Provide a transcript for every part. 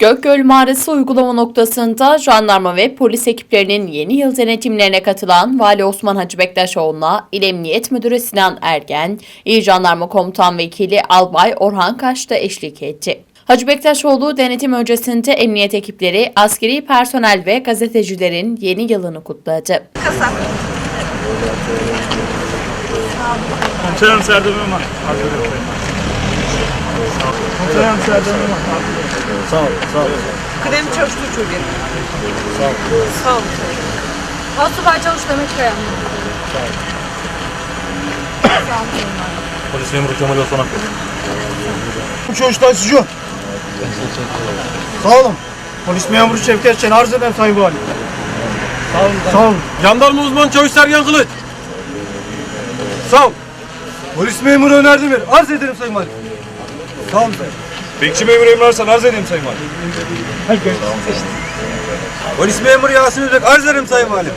Gökgöl Mağarası uygulama noktasında jandarma ve polis ekiplerinin yeni yıl denetimlerine katılan Vali Osman Hacı Bektaşoğlu'na İl Emniyet Müdürü Sinan Ergen, İl Jandarma Komutan Vekili Albay Orhan Kaş da eşlik etti. Hacı Bektaşoğlu denetim öncesinde emniyet ekipleri, askeri personel ve gazetecilerin yeni yılını kutladı. Ömer. Komiserim. Sağ ol, sağ ol. Kıdem çalıştı çocuğum. Sağ ol. Sağ ol. Asubay Çavuş Demet Kaya. Polis memuru Kemal Osman. Bu çocuklar sucu. Sağ olun. Polis memuru Şevket Şen arz ederim Sayın Valim. Sağ olun. Sağ olun. Jandarma uzman Çavuş Sergen Kılıç. Sağ ol. Polis memuru Öner Demir. Arz ederim Sayın Valim. Sağ olun sayın. Bekçi memuru Emre Arslan arz edeyim Sayın Valim. Polis memuru Yasin Üzek. Arz ederim Sayın Valim.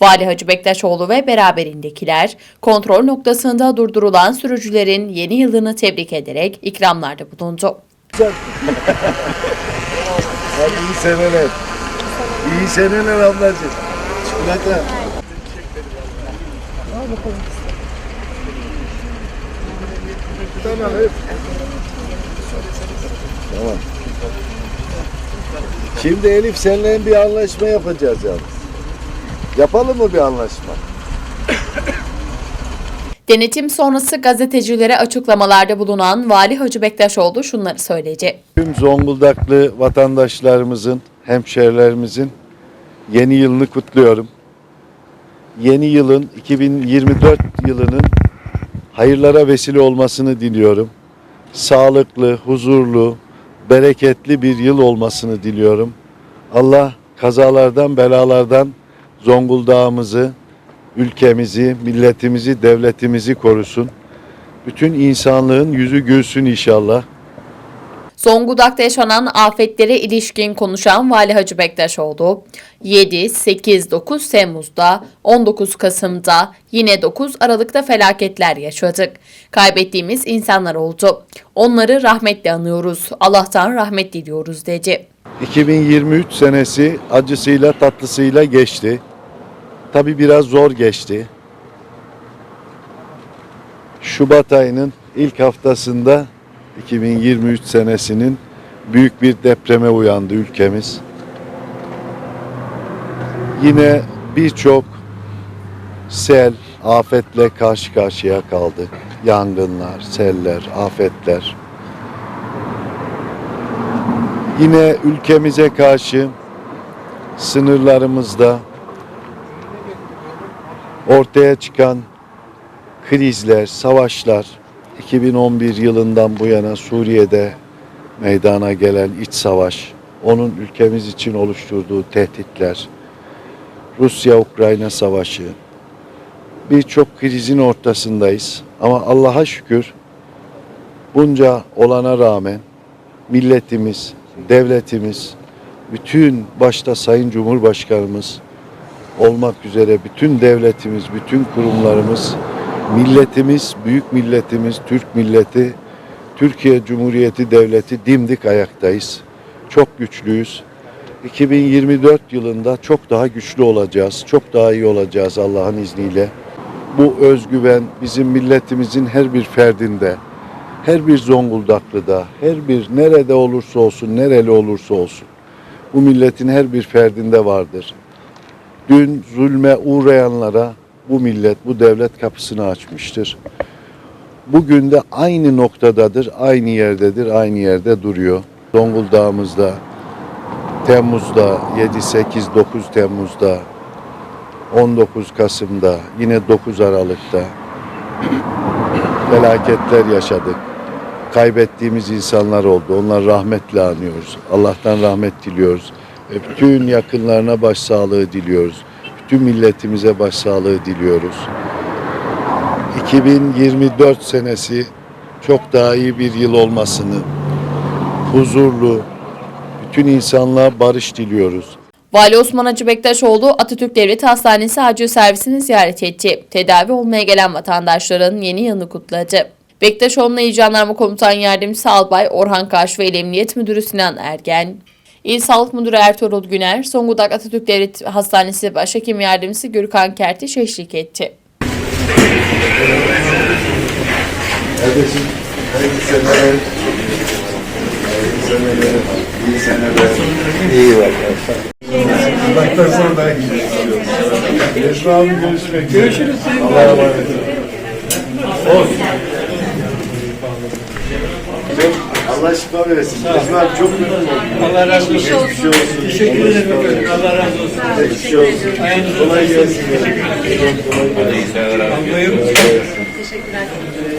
Vali Hacı Bektaşoğlu ve beraberindekiler kontrol noktasında durdurulan sürücülerin yeni yılını tebrik ederek ikramlarda bulundu. İyi seneler. İyi seneler ablacığım. Tamam. Tamam. Şimdi Elif seninle bir anlaşma yapacağız yalnız. Yapalım mı bir anlaşma? Denetim sonrası gazetecilere açıklamalarda bulunan Vali Hacı Bektaşoğlu şunları söyledi. Tüm Zonguldaklı vatandaşlarımızın, hemşehrilerimizin yeni yılını kutluyorum. Yeni yılın 2024 yılının hayırlara vesile olmasını diliyorum. Sağlıklı, huzurlu, bereketli bir yıl olmasını diliyorum. Allah kazalardan, belalardan Zonguldak'ımızı, ülkemizi, milletimizi, devletimizi korusun. Bütün insanlığın yüzü gülsün inşallah. Zonguldak'ta yaşanan afetlere ilişkin konuşan Vali Hacı Bektaşoğlu, 7, 8, 9 Temmuz'da, 19 Kasım'da, yine 9 Aralık'ta felaketler yaşadık. Kaybettiğimiz insanlar oldu. Onları rahmetle anıyoruz. Allah'tan rahmet diliyoruz dedi. 2023 senesi acısıyla tatlısıyla geçti. Tabi biraz zor geçti. Şubat ayının ilk haftasında 2023 senesinin büyük bir depreme uyandı ülkemiz. Yine birçok sel, afetle karşı karşıya kaldık. Yangınlar, seller, afetler. Yine ülkemize karşı sınırlarımızda ortaya çıkan krizler, savaşlar, 2011 yılından bu yana Suriye'de meydana gelen iç savaş, onun ülkemiz için oluşturduğu tehditler, Rusya-Ukrayna savaşı, birçok krizin ortasındayız. Ama Allah'a şükür bunca olana rağmen milletimiz, devletimiz, bütün başta Sayın Cumhurbaşkanımız olmak üzere bütün devletimiz, bütün kurumlarımız, milletimiz, büyük milletimiz, Türk milleti, Türkiye Cumhuriyeti Devleti dimdik ayaktayız. Çok güçlüyüz. 2024 yılında çok daha güçlü olacağız. Çok daha iyi olacağız Allah'ın izniyle. Bu özgüven bizim milletimizin her bir ferdinde, her bir Zonguldaklı'da, her bir nerede olursa olsun, nereli olursa olsun. Bu milletin her bir ferdinde vardır. Dün zulme uğrayanlara bu millet, bu devlet kapısını açmıştır. Bugün de aynı noktadadır, aynı yerdedir, aynı yerde duruyor. Zonguldak'ımızda Temmuz'da 7, 8, 9 Temmuz'da 19 Kasım'da yine 9 Aralık'ta felaketler yaşadık. Kaybettiğimiz insanlar oldu. Onlar rahmetle anıyoruz. Allah'tan rahmet diliyoruz. Bütün yakınlarına başsağlığı diliyoruz. Bütün milletimize başsağlığı diliyoruz. 2024 senesi çok daha iyi bir yıl olmasını, huzurlu, bütün insanlığa barış diliyoruz. Vali Osman Hacı Bektaşoğlu Atatürk Devlet Hastanesi acil servisini ziyaret etti. Tedavi olmaya gelen vatandaşların yeni yılını kutladı. Bektaşoğlu'na İl Jandarma Komutan Yardımcısı Albay Orhan Kaş ve İl Emniyet Müdürü Sinan Ergen, İl Sağlık Müdürü Ertuğrul Güner, Zonguldak Atatürk Devlet Hastanesi Başhekim Yardımcısı Gürkan Kertiş eşlik etti. Kardeşim, hayırlı. Görüşürüz. Allah'a emanet olun. Olsun. Allah şifa versin. Necmi abi çok memnun oldum. Allah razı olsun. Geçmiş olsun. Teşekkür ederim efendim. Allah razı olsun. Geçmiş olsun. Kolay gelsin. Kolay gelsin.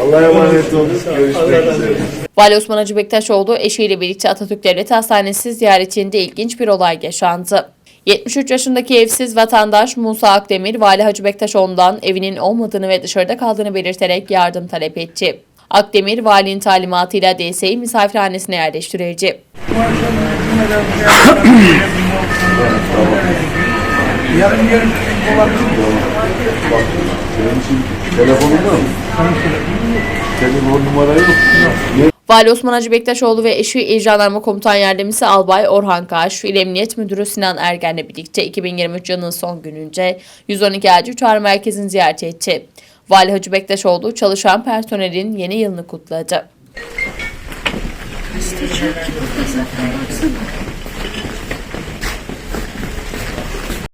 Allah'a emanet olun. Görüşmek üzere. Vali Osman Hacı Bektaşoğlu eşiyle birlikte Atatürk Devlet Hastanesi ziyaretinde ilginç bir olay yaşandı. 73 yaşındaki evsiz vatandaş Musa Akdemir, Vali Hacı Bektaşoğlu'ndan evinin olmadığını ve dışarıda kaldığını belirterek yardım talep etti. Akdemir, valinin talimatıyla DSİ misafirhanesine yerleştirildi. Vali Osman Hacı Bektaşoğlu ve eşi İl Jandarma Komutan Yardımcısı Albay Orhan Kaş, İl Emniyet Müdürü Sinan Ergen'le birlikte 2023 yılının son gününce 112 Acil Çağrı Merkezi'ni ziyaret etti. Vali Hacı Bektaşoğlu çalışan personelin yeni yılını kutladı.